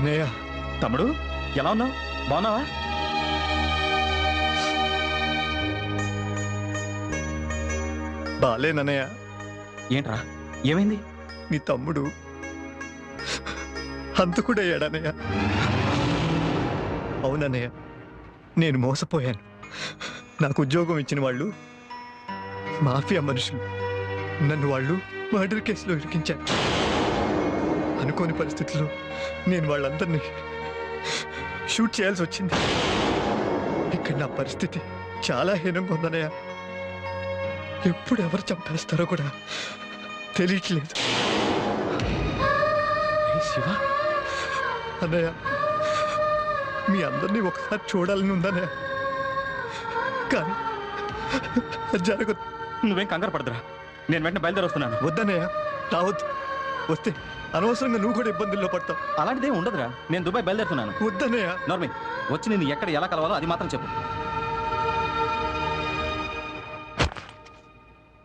అన్నయ్య. తమ్ముడు ఎలా ఉన్నావు? బాగున్నావా? బాలేనన్నయ్య ఏంట్రా? ఏమైంది? నీ తమ్ముడు హంతకుడయ్యాడన్నయ్య అవునన్నయ్య నేను మోసపోయాను. నాకు ఉద్యోగం ఇచ్చిన వాళ్ళు మాఫియా మనుషులు. నన్ను వాళ్ళు మర్డర్ కేసులో ఇరికించారు. అనుకోని పరిస్థితుల్లో నేను వాళ్ళందరినీ షూట్ చేయాల్సి వచ్చింది. ఇక్కడ నా పరిస్థితి చాలా హీనంగా ఉందన్నయ్య. ఎప్పుడు ఎవరు చంపేస్తారో కూడా తెలియట్లేదు. శివ. అన్నయ్య మీ అందరినీ ఒకసారి చూడాలని ఉందన్నయ్య. కానీ జరగదు. నువ్వేం కంగారు పడదురా నేను వెంటనే బయలుదేరి వస్తున్నాను వద్దన్నయ్య రావద్దు. వస్తే అనవసరంగా నువ్వు కూడా ఇబ్బందుల్లో పడతావు. అలాంటిదేం ఉండదురా. నేను దుబాయ్ బయలుదేరుతున్నాను. వద్దన్నయ్య. నార్మల్ వచ్చి నేను ఎక్కడ ఎలా కలవాలో అది మాత్రం చెప్పు.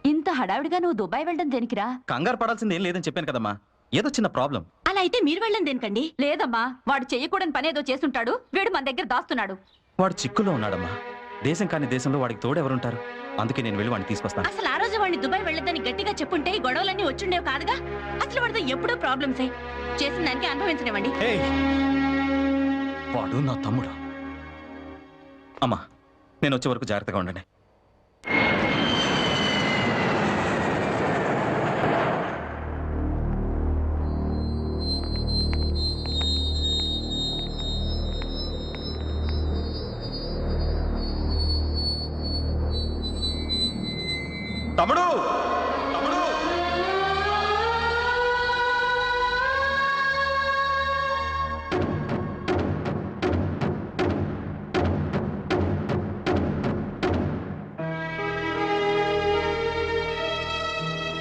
ఇంత హడావిడిగా నువ్వు దుబాయ్ వెళ్ళడం దేనికిరా? కంగారు పడాల్సింది ఏం లేదని చెప్పాను కదమ్మా. ఏదో చిన్న ప్రాబ్లం. అలా అయితే మీరు వెళ్ళడం దేనికండి? లేదమ్మా వాడు చెయ్యకూడని పని ఏదో చేస్తుంటాడు వీడు మన దగ్గర దాస్తున్నాడు. వాడు చిక్కులో ఉన్నాడమ్మా. దేశం కాని దేశంలో వాడికి తోడు ఎవరుంటారు అందుకే నేను వెళ్ళి వాడిని తీసుకొస్తాను. అసలు ఆ రోజు వాడిని దుబాయ్ వెళ్ళదని గట్టిగా చెప్పుంటే ఈ గొడవలన్నీ వచ్చిండేవి కాదుగా? అసలు వాడితో ఎప్పుడూ ప్రాబ్లమ్సే చేసిన దానికి అనుభవించనివ్వండి! వాడు నా తమ్ముడు. అమ్మా నేను వచ్చే వరకు జాగ్రత్తగా ఉండండి. తమ్ముడు! తమ్ముడు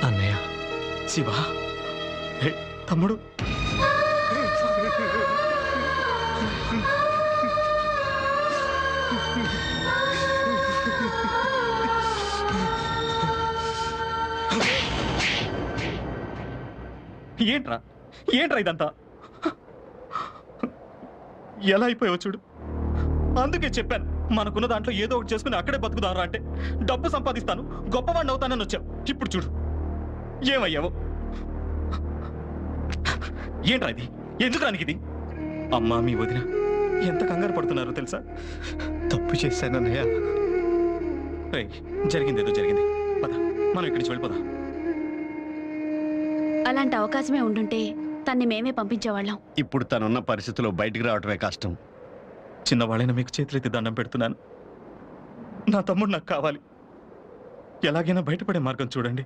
అన్నయ్య శివ హే, తమ్ముడు! ఏంట్రా? ఏంట్రా ఇదంతా? ఎలా అయిపోయావు చూడు. అందుకే చెప్పాను మనకున్న దాంట్లో ఏదో ఒకటి చేసుకుని అక్కడే బతుకుదారా అంటే. డబ్బు సంపాదిస్తాను గొప్పవాడిని అవుతానని వచ్చావు. ఇప్పుడు చూడు. ఏమయ్యావు? ఏంట్రా ఇది? ఎందుకు రానికి ఇది? అమ్మా మీ వదిన. ఎంత కంగారు పడుతున్నారో తెలుసా? తప్పు చేశానన్నయ్య. జరిగింది ఏదో జరిగింది. పద మనం ఇక్కడి నుంచి వెళ్ళిపోదాం. అలాంటి అవకాశమే ఉండుంటే తన్ని మేమే పంపించేవాళ్ళం. ఇప్పుడు తనున్న పరిస్థితిలో బయటికి రావటమే కష్టం. చిన్నవాళ్ళైన మీకు చేతులెత్తి దండం పెడుతున్నాను. నా తమ్ముడు నాకు కావాలి. ఎలాగైనా బయటపడే మార్గం చూడండి.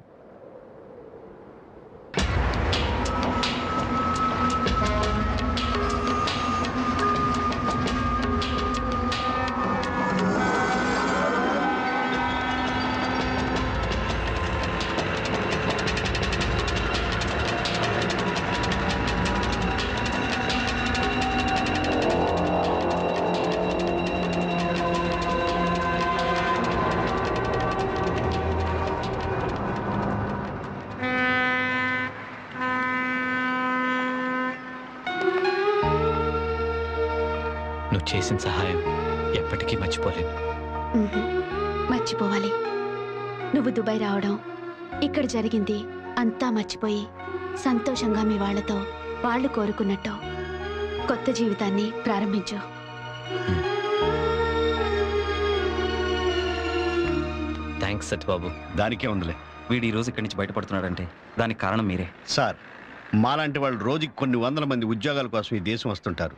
చేసిన సహాయం ఎప్పటికీ మర్చిపోలేను. మర్చిపోవాలి. నువ్వు దుబాయ్ రావడం ఇక్కడ జరిగింది అంతా మర్చిపోయి సంతోషంగా మీ వాళ్ళతో వాళ్ళు కోరుకున్నట్టు కొత్త జీవితాన్ని ప్రారంభించు. థ్యాంక్స్ సత్యబాబు. దానికే ఉందిలే. వీడు ఈ రోజు ఇక్కడి నుంచి బయటపడుతున్నాడంటే దానికి కారణం మీరే. సార్ మాలాంటి వాళ్ళు రోజుకి కొన్ని వందల మంది ఉద్యోగాల కోసం ఈ దేశం వస్తుంటారు.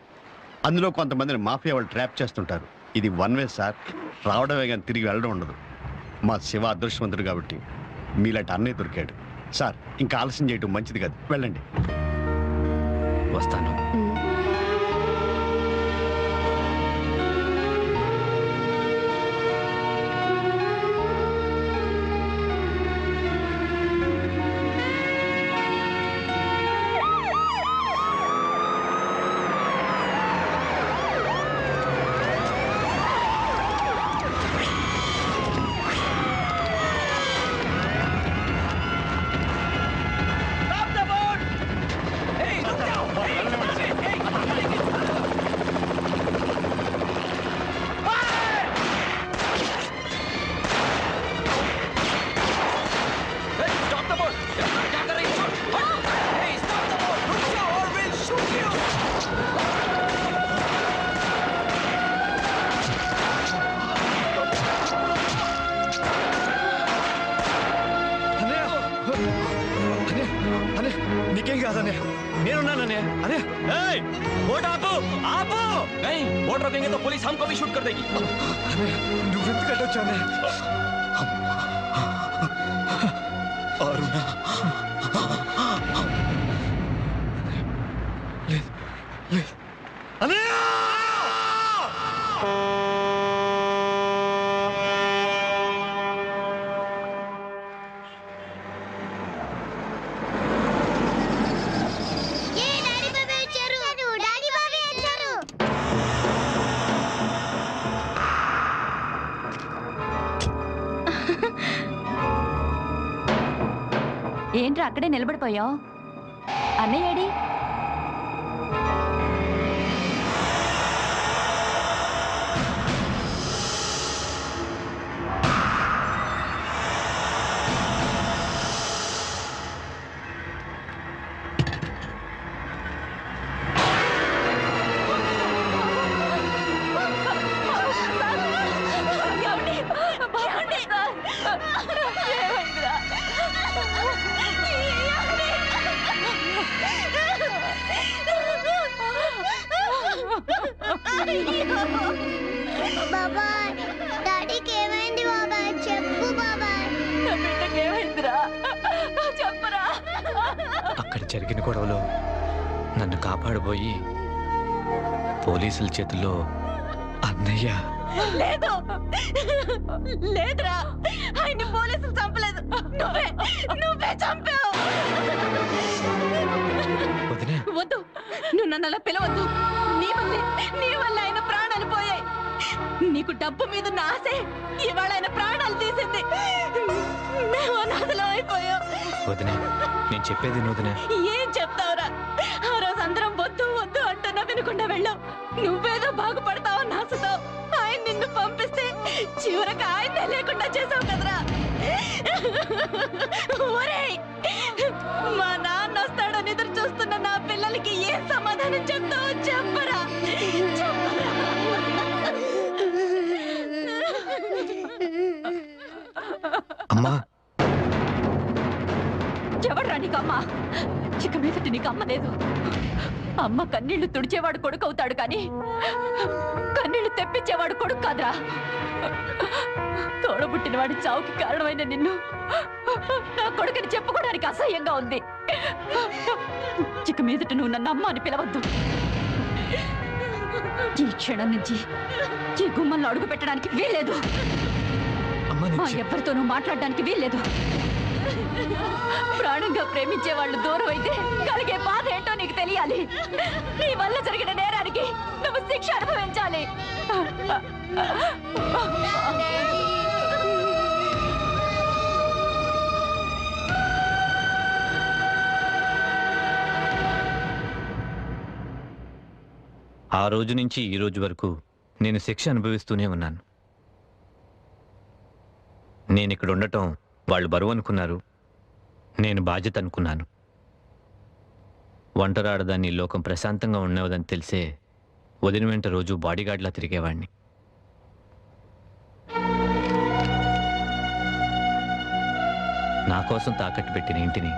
అందులో కొంతమందిని మాఫియా వాళ్ళు ట్రాప్ చేస్తుంటారు. ఇది వన్ వే సార్. రావడమే కానీ తిరిగి వెళ్ళడం ఉండదు. మా శివ అదృష్టవంతుడు కాబట్టి మీలాంటి అన్నయ్య దొరికాడు. సార్ ఇంకా ఆలస్యం చేయటం మంచిది కాదు. వెళ్ళండి. వస్తాను. నీకేం కాదనే నేనున్నాననే అనే ఏయ్, बोट आपो आपो नहीं बोट रोकेंगे तो पुलिस हमको भी शूट कर देगी అనే నువ్వెందుకంటే వచ్చానే అక్కడే నిలబడిపోయావు. అన్నయ్యడి బాబాయ్ డాడీకి ఏమైంది బాబాయ్? చెప్పు బాబాయ్. బిడ్డకేమైందిరా చెప్పరా? అక్కడ జరిగిన గొడవలో నన్ను కాపాడబోయి పోలీసుల చేతుల్లో అన్నయ్య. లేదు. లేదురా. ఆయన్ని పోలీసులు చంపలేదు. నువ్వే నువ్వే చంపావు. వద్దు. నువ్వు నన్ను అలా పిలవద్దు. నీ వల్లే నీ వల్ల ఆయన ప్రాణాలు పోయాయి. నీకు డబ్బు మీద ఉన్న ఆశే ఇవాళ ఆయన ప్రాణాలు తీసింది. మేము అనాథలం అయిపోయాం. వదినా నేను చెప్పేది వదినా. ఏం చెప్తావురా? ఆ రోజు అందరం వద్దు వద్దు అంటున్నా వినకుండా వెళ్ళాం. నువ్వేదో బాగుపడతావు నాసుతో ఆయన నిన్ను పంపిస్తే చివరికి ఆయన్నే లేకుండా చేసావు కదరా. ఒరేయ్! ఎదురు చూస్తున్న నా పిల్లలకి ఏం సమాధానం చెప్తావో చెప్పరా? అమ్మా. ఎవడ్రా నీకు అమ్మ? ఇక మీదట నీకు అమ్మ లేదు. అమ్మ కన్నీళ్ళు తుడిచేవాడు కొడుకు అవుతాడు కానీ కన్నీళ్ళు తెప్పించేవాడు కొడుకు కాదురా. తోడబుట్టిన వాడి చావుకి కారణమైన నిన్ను నా కొడుకుని చెప్పుకోవడానికి అసహ్యంగా ఉంది. ఇక మీదట నువ్వు నన్ను అమ్మ అని పిలవద్దు. ఈ క్షణం నుంచి ఈ గుమ్మంలో అడుగు పెట్టడానికి వీల్లేదు. మా ఎవరితోనూ మాట్లాడడానికి వీల్లేదు. ప్రాణంగా ప్రేమించే వాళ్ళు దూరం అయితే కలిగే బాధ ఏంటో నీకు తెలియాలి. నీ వల్ల జరిగిన నేరానికి నువ్వు శిక్ష అనుభవించాలి. ఆ రోజు నుంచి ఈ రోజు వరకు నేను శిక్ష అనుభవిస్తూనే ఉన్నాను. నేను ఇక్కడ ఉండటం వాళ్ళు బరువు అనుకున్నారు. నేను బాధ్యత అనుకున్నాను. ఒంటరాడదాన్ని లోకం ప్రశాంతంగా ఉండవదని తెలిసే వదిన వెంట రోజు బాడీగార్డ్లా తిరిగేవాడిని నా కోసం తాకట్టు పెట్టిన ఇంటిని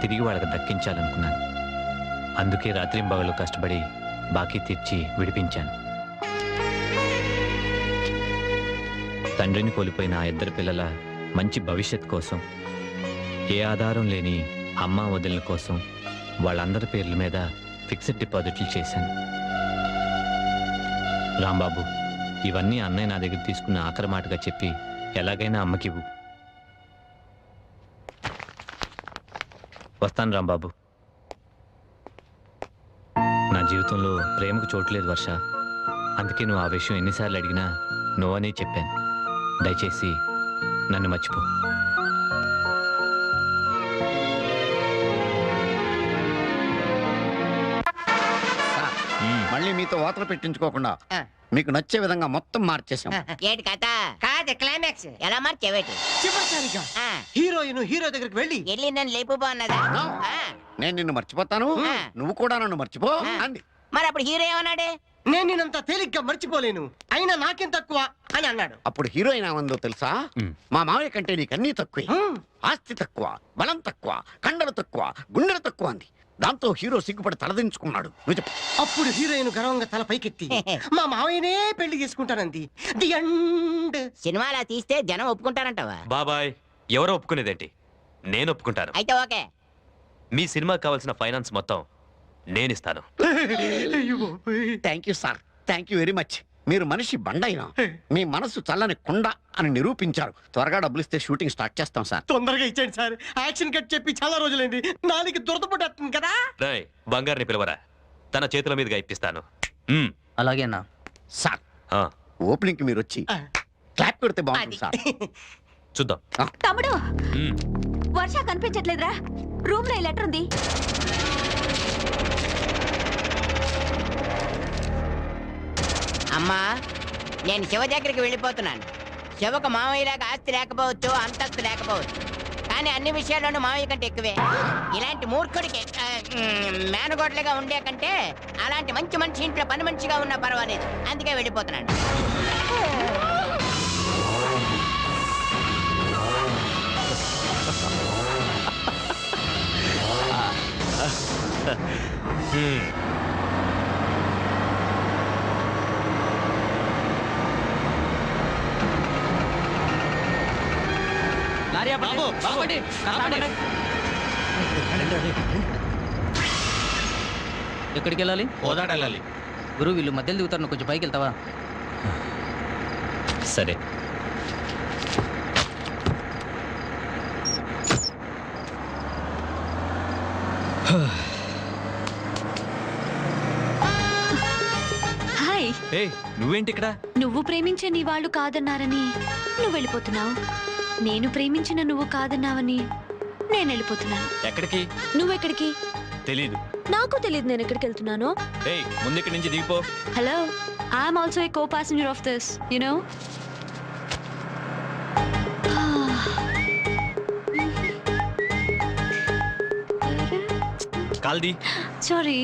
తిరిగి వాళ్ళకి దక్కించాలనుకున్నాను. అందుకే రాత్రింబగలు కష్టపడి బాకీ తీర్చి విడిపించాను. తండ్రిని కోల్పోయిన ఆ ఇద్దరు పిల్లల మంచి భవిష్యత్ కోసం ఏ ఆధారం లేని అమ్మ వదిలిన కోసం వాళ్ళందరి పేర్ల మీద ఫిక్స్డ్ డిపాజిట్లు చేశాను. రాంబాబు ఇవన్నీ అన్నయ్య నా దగ్గర తీసుకున్న ఆఖరి మాటగా చెప్పి ఎలాగైనా అమ్మకివ్వు. వస్తాను రాంబాబు. జీవితంలో ప్రేమకు చోట్లేదు వర్ష. అందుకే నువ్వు ఆ విషయం ఎన్నిసార్లు అడిగినా నో అనే చెప్పాను. దయచేసి నన్ను మర్చిపో. మళ్ళీ మీతో వాతలు పెట్టించుకోకుండా మీకు నచ్చే విధంగా మొత్తం మార్చేసాం ఏటి కథ? కాదు క్లైమాక్స్ ఎలా మార్చేవేటి? చివరిసారిగా హీరోయిన్ హీరో దగ్గరికి వెళ్ళి వెళ్ళి నన్ను లేపు బాగున్నదా. నేను నిన్ను మర్చిపోతాను. నువ్వు కూడా నన్ను మర్చిపో. అంది. మరి అప్పుడు హీరో ఏమన్నాడే? నేను నేనంత తేలిగ్గా మర్చిపోలేను. అయినా నాకేం తక్కువ అని అన్నాడు. అప్పుడు హీరోయిన్ ఏమందో తెలుసా? మ్. మా మామయ్య కంటే నీకు అన్నీ తక్కువే. ఆస్తి తక్కువ బలం తక్కువ కండలు తక్కువ గుండెలు తక్కువ అంది. దాంతో హీరో సిగ్గుపడి తలదించుకున్నాడు అప్పుడు హీరోయిన్ గర్వంగా తల పైకెత్తి మా మావయ్యనే పెళ్ళి చేసుకుంటానంది. ది అండ్ సినిమాలా తీస్తే జనం ఒప్పుకుంటారంటావా? బాబాయ్ ఎవరో ఒప్పుకునేదేంటి? నేను ఒప్పుకుంటాను. అయితే ఓకే. మీ సినిమాకి కావాల్సిన ఫైనాన్స్ మొత్తం నేను ఇస్తాను thank you sir thank you very much మీరు మనిషి బండైనా మీ మనసు చల్లని కుండ అని నిరూపించారు. త్వరగా డబ్బులు ఇస్తే షూటింగ్ స్టార్ట్ చేస్తాం సార్ తొందరగా ఇచ్చేయండి సార్ యాక్షన్ కట్ చెప్పి చాలా రోజులైంది. నాలుగు దురదపడేస్తుంది కదా. రాయ్ బంగారుని పిలవరా? తన చేతుల మీదుగా ఇప్పిస్తాను. అలాగేనా సార్ ఆ, ఓపెనింగ్కి మీరు వచ్చి క్లాప్ పెడితే బాగుంటుంది సార్ చూద్దాం. తమ్ముడు మ్మ్. వర్ష కనిపించట్లేదురా. రూమ్లో ఈ లెటర్ ఉంది. అమ్మా నేను శివ దగ్గరికి వెళ్ళిపోతున్నాను. శివకు మామయ్యలాగా ఆస్తి లేకపోవచ్చు అంతస్తు లేకపోవచ్చు. కానీ అన్ని విషయాల్లోనూ మామయ్య కంటే ఎక్కువే. ఇలాంటి మూర్ఖుడికి మేనగోడ్లుగా ఉండే కంటే అలాంటి మంచి మనిషి ఇంట్లో పని మనిషిగా ఉన్నా పర్వాలేదు. అందుకే వెళ్ళిపోతున్నాను. ఎక్కడికి వెళ్ళాలి? ఓదాడెళ్ళాలి గురువు వీళ్ళు మధ్యలో దిగుతారు. నువ్వు కొంచెం పైకి వెళ్తావా? సరే. హాయ్. ఏ నువ్వేంటి ఇక్కడ? నువ్వు ప్రేమించే నీ వాళ్ళు కాదన్నారని నువ్వు వెళ్ళిపోతున్నావు. నేను ప్రేమించిన నువ్వు కాదన్నావని నేను వెళ్ళిపోతున్నాను. ఎక్కడికి? నువ్వెక్కడికి? తెలీదు. నాకు తెలియదు నేను ఎక్కడికి వెళ్తున్నానో. ఏయ్ ముందుకి నుంచి దిగిపో. Hello I'm also a co passenger of this you know కాల్ది sorry